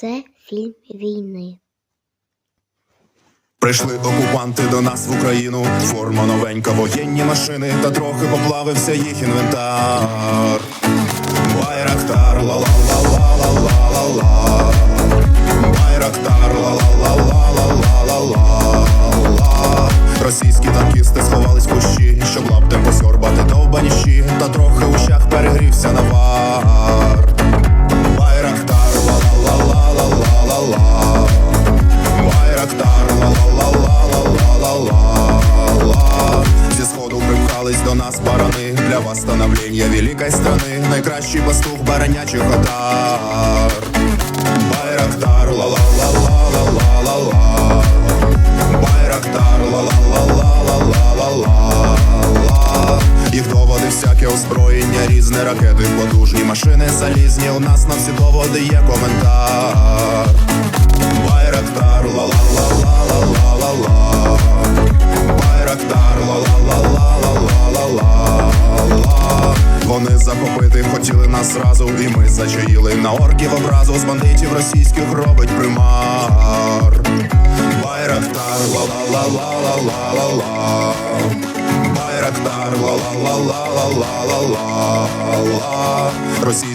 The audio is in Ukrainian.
Це фільм війни. Прийшли окупанти до нас в Україну, форма новенька, воєнні машини, та трохи поплавився їх інвентар. Байрактар, ла-ла-ла-ла-ла-ла-ла-ла. Байрактар, ла-ла-ла-ла-ла-ла-ла-ла. Російські танкісти сховались в кущі, щоб лаптем посьорбати довбані припхались до нас барани Для восстановлення великої страни Найкращий пастух баранячих отар. Байрактар, ла-ла-ла-ла-ла-ла-ла Байрактар, ла-ла-ла-ла-ла-ла-ла Їх доводи всяке озброєння, різне ракети, потужні машини залізні. У нас на всі доводи є коментар. Вони захопити хотіли нас зразу. І ми зачаїли на орків образу. З бандитів російських робить примар. Байрактар, ла-ла-ла-ла-ла-ла-ла. Байрактар, ла-ла-ла-ла-ла-ла-ла Російські